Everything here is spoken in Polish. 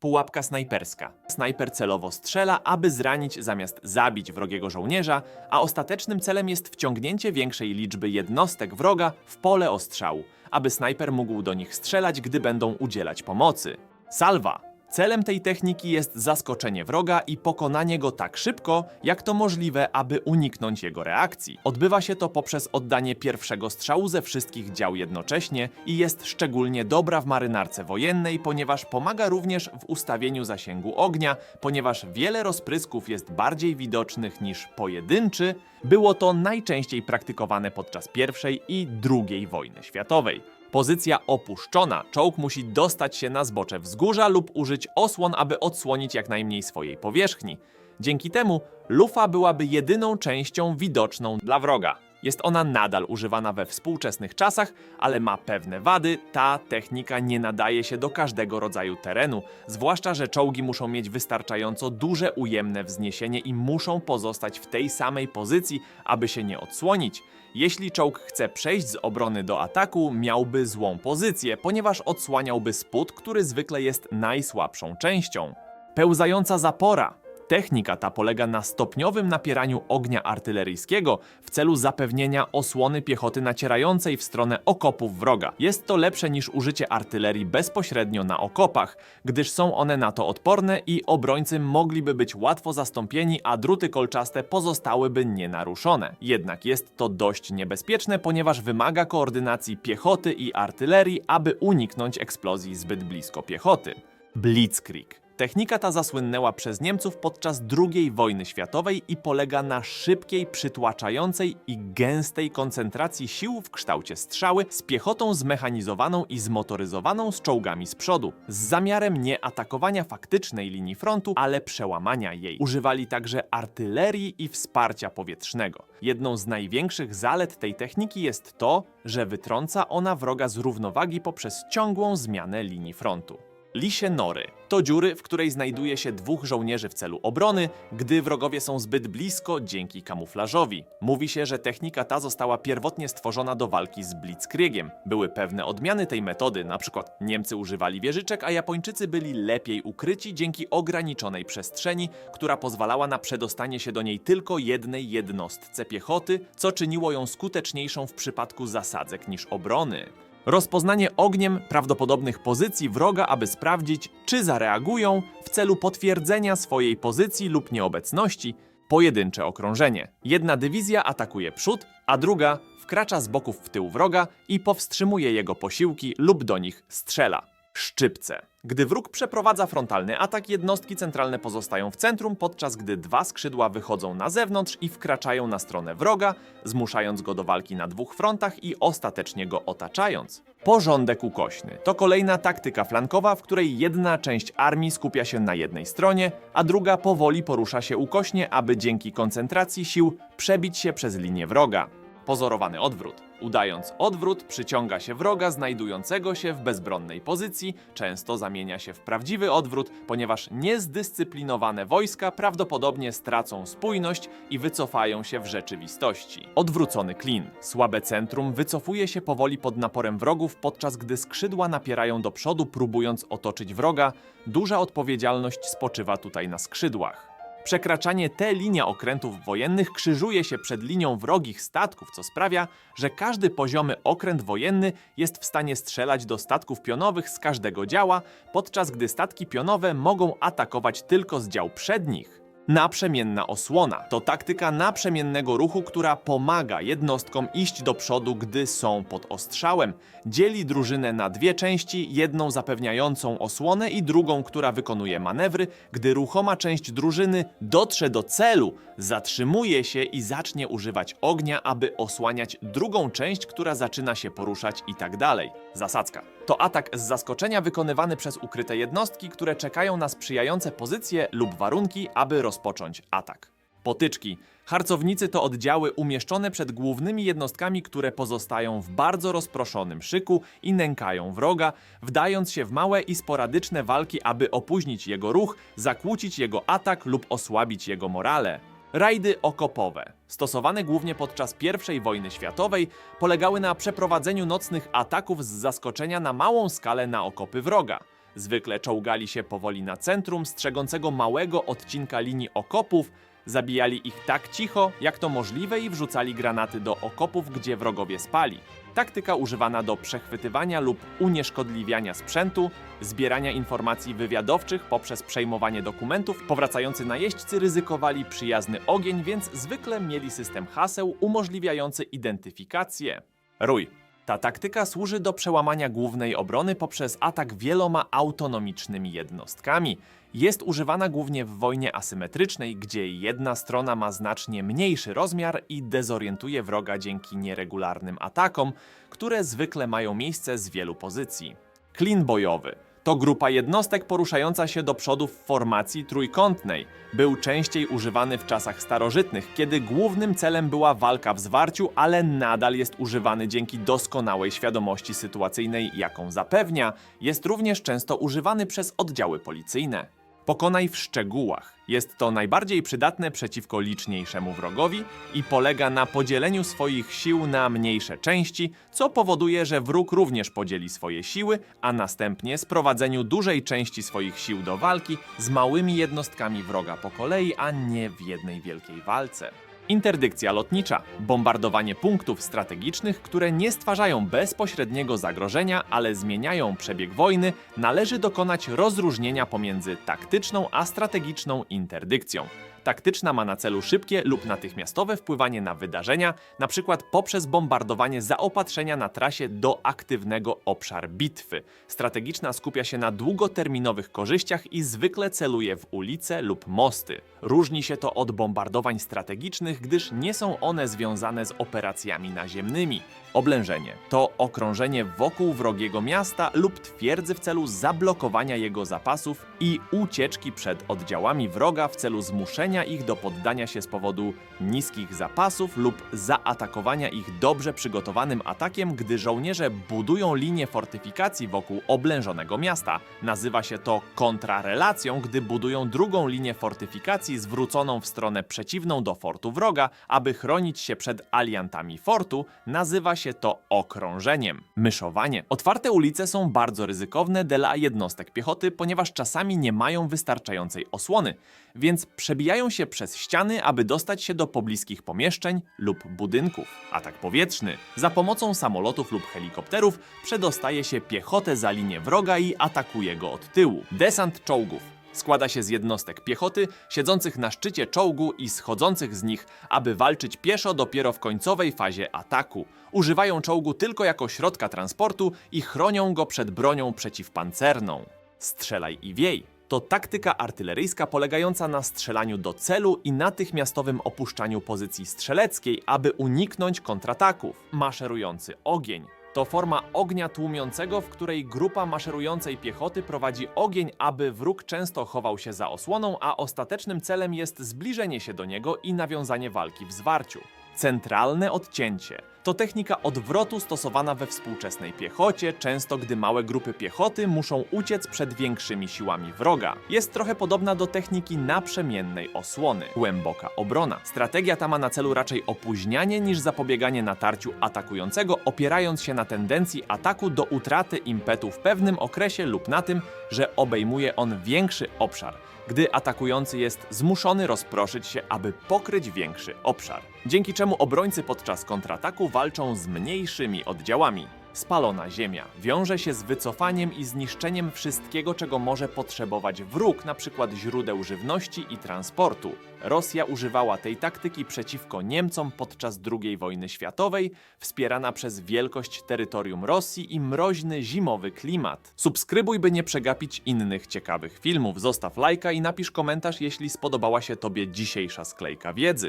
Pułapka snajperska. Snajper celowo strzela, aby zranić zamiast zabić wrogiego żołnierza, a ostatecznym celem jest wciągnięcie większej liczby jednostek wroga w pole ostrzału, aby snajper mógł do nich strzelać, gdy będą udzielać pomocy. Salwa. Celem tej techniki jest zaskoczenie wroga i pokonanie go tak szybko, jak to możliwe, aby uniknąć jego reakcji. Odbywa się to poprzez oddanie pierwszego strzału ze wszystkich dział jednocześnie i jest szczególnie dobra w marynarce wojennej, ponieważ pomaga również w ustawieniu zasięgu ognia, ponieważ wiele rozprysków jest bardziej widocznych niż pojedynczy. Było to najczęściej praktykowane podczas I i II wojny światowej. Pozycja opuszczona. Czołg musi dostać się na zbocze wzgórza lub użyć osłon, aby odsłonić jak najmniej swojej powierzchni. Dzięki temu lufa byłaby jedyną częścią widoczną dla wroga. Jest ona nadal używana we współczesnych czasach, ale ma pewne wady. Ta technika nie nadaje się do każdego rodzaju terenu, zwłaszcza że czołgi muszą mieć wystarczająco duże ujemne wzniesienie i muszą pozostać w tej samej pozycji, aby się nie odsłonić. Jeśli czołg chce przejść z obrony do ataku, miałby złą pozycję, ponieważ odsłaniałby spód, który zwykle jest najsłabszą częścią. Pełzająca zapora. Technika ta polega na stopniowym napieraniu ognia artyleryjskiego w celu zapewnienia osłony piechoty nacierającej w stronę okopów wroga. Jest to lepsze niż użycie artylerii bezpośrednio na okopach, gdyż są one na to odporne i obrońcy mogliby być łatwo zastąpieni, a druty kolczaste pozostałyby nienaruszone. Jednak jest to dość niebezpieczne, ponieważ wymaga koordynacji piechoty i artylerii, aby uniknąć eksplozji zbyt blisko piechoty. Blitzkrieg. Technika ta zasłynęła przez Niemców podczas II wojny światowej i polega na szybkiej, przytłaczającej i gęstej koncentracji sił w kształcie strzały z piechotą zmechanizowaną i zmotoryzowaną z czołgami z przodu, z zamiarem nie atakowania faktycznej linii frontu, ale przełamania jej. Używali także artylerii i wsparcia powietrznego. Jedną z największych zalet tej techniki jest to, że wytrąca ona wroga z równowagi poprzez ciągłą zmianę linii frontu. Lisie nory to dziury, w której znajduje się dwóch żołnierzy w celu obrony, gdy wrogowie są zbyt blisko dzięki kamuflażowi. Mówi się, że technika ta została pierwotnie stworzona do walki z blitzkriegiem. Były pewne odmiany tej metody, przykład Niemcy używali wieżyczek, a Japończycy byli lepiej ukryci dzięki ograniczonej przestrzeni, która pozwalała na przedostanie się do niej tylko jednej jednostce piechoty, co czyniło ją skuteczniejszą w przypadku zasadzek niż obrony. Rozpoznanie ogniem prawdopodobnych pozycji wroga, aby sprawdzić, czy zareagują w celu potwierdzenia swojej pozycji lub nieobecności. Pojedyncze okrążenie. Jedna dywizja atakuje przód, a druga wkracza z boków w tył wroga i powstrzymuje jego posiłki lub do nich strzela. Szczypce. Gdy wróg przeprowadza frontalny atak, jednostki centralne pozostają w centrum, podczas gdy dwa skrzydła wychodzą na zewnątrz i wkraczają na stronę wroga, zmuszając go do walki na dwóch frontach i ostatecznie go otaczając. Porządek ukośny to kolejna taktyka flankowa, w której jedna część armii skupia się na jednej stronie, a druga powoli porusza się ukośnie, aby dzięki koncentracji sił przebić się przez linię wroga. Pozorowany odwrót. Udając odwrót, przyciąga się wroga znajdującego się w bezbronnej pozycji, często zamienia się w prawdziwy odwrót, ponieważ niezdyscyplinowane wojska prawdopodobnie stracą spójność i wycofają się w rzeczywistości. Odwrócony klin. Słabe centrum wycofuje się powoli pod naporem wrogów, podczas gdy skrzydła napierają do przodu, próbując otoczyć wroga. Duża odpowiedzialność spoczywa tutaj na skrzydłach. Przekraczanie T linia okrętów wojennych krzyżuje się przed linią wrogich statków, co sprawia, że każdy poziomy okręt wojenny jest w stanie strzelać do statków pionowych z każdego działa, podczas gdy statki pionowe mogą atakować tylko z dział przednich. Naprzemienna osłona to taktyka naprzemiennego ruchu, która pomaga jednostkom iść do przodu, gdy są pod ostrzałem. Dzieli drużynę na dwie części, jedną zapewniającą osłonę i drugą, która wykonuje manewry. Gdy ruchoma część drużyny dotrze do celu, zatrzymuje się i zacznie używać ognia, aby osłaniać drugą część, która zaczyna się poruszać i tak dalej. Zasadzka. To atak z zaskoczenia wykonywany przez ukryte jednostki, które czekają na sprzyjające pozycje lub warunki, aby rozpocząć atak. Potyczki. Harcownicy to oddziały umieszczone przed głównymi jednostkami, które pozostają w bardzo rozproszonym szyku i nękają wroga, wdając się w małe i sporadyczne walki, aby opóźnić jego ruch, zakłócić jego atak lub osłabić jego morale. Rajdy okopowe, stosowane głównie podczas I wojny światowej, polegały na przeprowadzeniu nocnych ataków z zaskoczenia na małą skalę na okopy wroga. Zwykle czołgali się powoli na centrum strzegącego małego odcinka linii okopów, zabijali ich tak cicho, jak to możliwe i wrzucali granaty do okopów, gdzie wrogowie spali. Taktyka używana do przechwytywania lub unieszkodliwiania sprzętu, zbierania informacji wywiadowczych poprzez przejmowanie dokumentów. Powracający najeźdźcy ryzykowali przyjazny ogień, więc zwykle mieli system haseł umożliwiający identyfikację. Rój. Ta taktyka służy do przełamania głównej obrony poprzez atak wieloma autonomicznymi jednostkami. Jest używana głównie w wojnie asymetrycznej, gdzie jedna strona ma znacznie mniejszy rozmiar i dezorientuje wroga dzięki nieregularnym atakom, które zwykle mają miejsce z wielu pozycji. Klin bojowy to grupa jednostek poruszająca się do przodu w formacji trójkątnej. Był częściej używany w czasach starożytnych, kiedy głównym celem była walka w zwarciu, ale nadal jest używany dzięki doskonałej świadomości sytuacyjnej, jaką zapewnia. Jest również często używany przez oddziały policyjne. Pokonaj w szczegółach. Jest to najbardziej przydatne przeciwko liczniejszemu wrogowi i polega na podzieleniu swoich sił na mniejsze części, co powoduje, że wróg również podzieli swoje siły, a następnie sprowadzeniu dużej części swoich sił do walki z małymi jednostkami wroga po kolei, a nie w jednej wielkiej walce. Interdykcja lotnicza bombardowanie punktów strategicznych, które nie stwarzają bezpośredniego zagrożenia, ale zmieniają przebieg wojny, należy dokonać rozróżnienia pomiędzy taktyczną a strategiczną interdykcją. Taktyczna ma na celu szybkie lub natychmiastowe wpływanie na wydarzenia, np. poprzez bombardowanie zaopatrzenia na trasie do aktywnego obszar bitwy. Strategiczna skupia się na długoterminowych korzyściach i zwykle celuje w ulice lub mosty. Różni się to od bombardowań strategicznych, gdyż nie są one związane z operacjami naziemnymi. Oblężenie to okrążenie wokół wrogiego miasta lub twierdzy w celu zablokowania jego zapasów i ucieczki przed oddziałami wroga w celu zmuszenia ich do poddania się z powodu niskich zapasów lub zaatakowania ich dobrze przygotowanym atakiem, gdy żołnierze budują linię fortyfikacji wokół oblężonego miasta. Nazywa się to kontrarelacją, gdy budują drugą linię fortyfikacji zwróconą w stronę przeciwną do fortu wroga, aby chronić się przed aliantami fortu, nazywa się to okrążeniem. Myszowanie. Otwarte ulice są bardzo ryzykowne dla jednostek piechoty, ponieważ czasami nie mają wystarczającej osłony, więc przebijają się przez ściany, aby dostać się do pobliskich pomieszczeń lub budynków. Atak powietrzny. Za pomocą samolotów lub helikopterów przedostaje się piechotę za linię wroga i atakuje go od tyłu. Desant czołgów. Składa się z jednostek piechoty, siedzących na szczycie czołgu i schodzących z nich, aby walczyć pieszo dopiero w końcowej fazie ataku. Używają czołgu tylko jako środka transportu i chronią go przed bronią przeciwpancerną. Strzelaj i wiej. To taktyka artyleryjska polegająca na strzelaniu do celu i natychmiastowym opuszczaniu pozycji strzeleckiej, aby uniknąć kontrataków. Maszerujący ogień. To forma ognia tłumiącego, w której grupa maszerującej piechoty prowadzi ogień, aby wróg często chował się za osłoną, a ostatecznym celem jest zbliżenie się do niego i nawiązanie walki w zwarciu. Centralne odcięcie to technika odwrotu stosowana we współczesnej piechocie, często gdy małe grupy piechoty muszą uciec przed większymi siłami wroga. Jest trochę podobna do techniki naprzemiennej osłony. Głęboka obrona. Strategia ta ma na celu raczej opóźnianie niż zapobieganie natarciu atakującego, opierając się na tendencji ataku do utraty impetu w pewnym okresie lub na tym, że obejmuje on większy obszar gdy atakujący jest zmuszony rozproszyć się, aby pokryć większy obszar. Dzięki czemu obrońcy podczas kontrataku walczą z mniejszymi oddziałami. Spalona ziemia wiąże się z wycofaniem i zniszczeniem wszystkiego, czego może potrzebować wróg, np. źródeł żywności i transportu. Rosja używała tej taktyki przeciwko Niemcom podczas II wojny światowej, wspierana przez wielkość terytorium Rosji i mroźny zimowy klimat. Subskrybuj, by nie przegapić innych ciekawych filmów. Zostaw lajka i napisz komentarz, jeśli spodobała się Tobie dzisiejsza sklejka wiedzy.